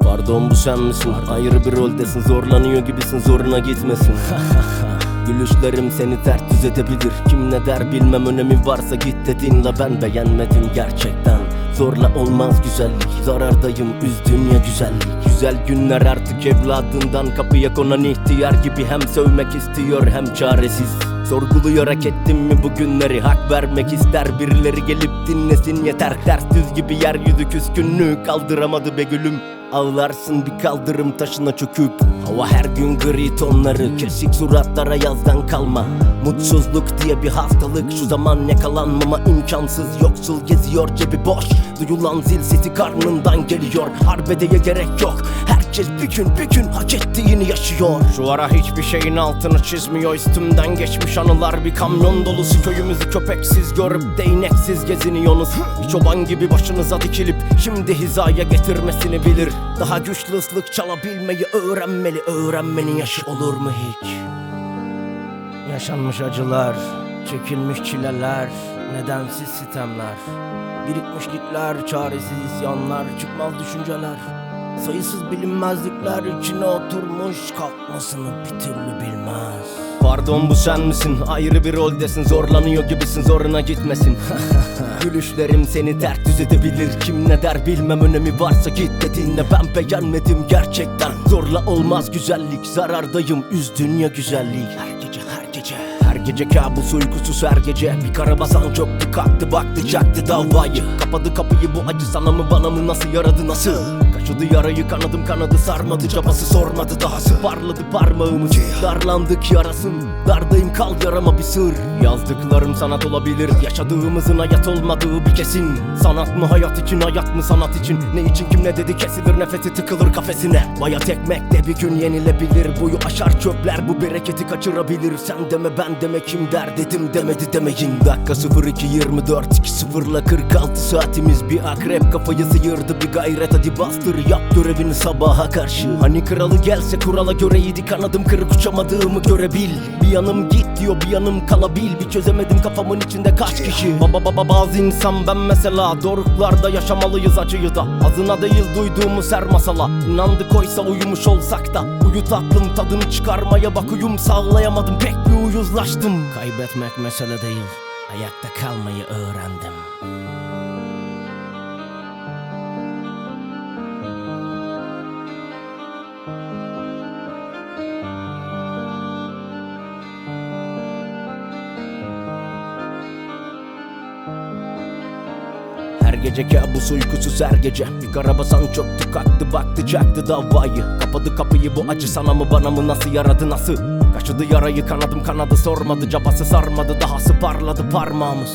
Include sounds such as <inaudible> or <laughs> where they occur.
Pardon bu sen misin? Ayrı bir roldesin Zorlanıyor gibisin zoruna gitmesin. <laughs> Gülüşlerim seni ters düz edebilir. Kim ne der bilmem önemi varsa git dedinle ben beğenmedim gerçekten. Zorla olmaz güzellik. Zarardayım üz dünya güzellik. Güzel günler artık evladından Kapıya konan ihtiyar gibi Hem sövmek istiyor hem çaresiz. Sorguluyor hak ettim mi bu günleri? Hak vermek ister birileri gelip dinlesin yeter. Ters düz gibi yeryüzü küskünlüğü kaldıramadı be gülüm. Ağlarsın bir kaldırım taşına çöküp Hava her gün gri tonları Kesik suratlara yazdan kalma. Mutsuzluk diye bir hastalık Şu zaman yakalanmama imkansız. Yoksul geziyor cebi boş Duyulan zil sesi karnından geliyor. Harbedeye gerek yok Herkes bir gün bir gün hak ettiğini yaşıyor. Şu ara hiçbir şeyin altını çizmiyor Üstümden geçmiş anılar bir kamyon dolusu. Köyümüzü köpeksiz görüp değneksiz geziniyorsunuz. Çoban gibi başınıza dikilip Şimdi hizaya getirmesini bilir. Daha güçlü ıslık çalabilmeyi öğrenmeli Öğrenmenin yaşı olur mu hiç? Yaşanmış acılar, çekilmiş çileler, nedensiz sitemler Birikmişlikler, çaresiz isyanlar, çıkmaz düşünceler Sayısız bilinmezlikler içine oturmuş kalkmasını bir türlü bilmez Pardon bu sen misin? Ayrı bir roldesin Zorlanıyor gibisin zoruna gitmesin. <laughs> Gülüşlerim seni ters düz edebilir. Kim ne der bilmem önemi varsa git de dinle Ben beğenmedim gerçekten. Zorla olmaz güzellik Zarardayım. Üzdün ya güzelliği. Her gece her gece. Her gece kabus uykusuz her gece. Bir karabasan çöktü kalktı baktı çaktı davayı. Kapadı kapıyı bu acı sana mı bana mı nasıl yaradı nasıl Kaşıdı yarayı kanadım kanadı sarmadı Cabası sormadı dahası. Parladı parmağımız Darlandık yarasın. Dardayım kal yarama bir sır. Yazdıklarım sanat olabilir Yaşadığımızın hayat olmadığı bir kesin. Sanat mı hayat için hayat mı sanat için? Ne için kim ne dedi? Kesilir nefesi tıkılır kafesine. Bayat ekmek de bir gün yenilebilir. Boyu aşar çöpler bu bereketi kaçırabilir. Sen deme ben deme kim der dedim demedi demeyin. Dakika 02 24 2 0'la 46 saatimiz Bir akrep kafayı sıyırdı. Bir gayret hadi bastır Yap görevini sabaha karşı. Hani kralı gelse kurala göreydi kanadım kırık uçamadığımı görebil. Bir yanım git diyor bir yanım kalabil. Bir çözemedim kafamın içinde kaç kişi. Baba baba bazı insan ben mesela. Doruklarda yaşamalıyız acıyı da. Azına değil duyduğumuz her masala. İnandık oysa uyumuş olsak da. Uyut aklım tadını çıkarmaya bak uyum sağlayamadım. Pek bir uyuzlaştım. Kaybetmek mesele değil. Ayakta kalmayı öğrendim gece kabus uykusuz her gece. Bir karabasan çöktü kalktı baktı çaktı davayı. Kapadı kapıyı bu acı sana mı bana mı nasıl yaradı nasıl? Kaşıdı yarayı kanadım kanadı sormadı cabası sarmadı dahası parladı parmağımız.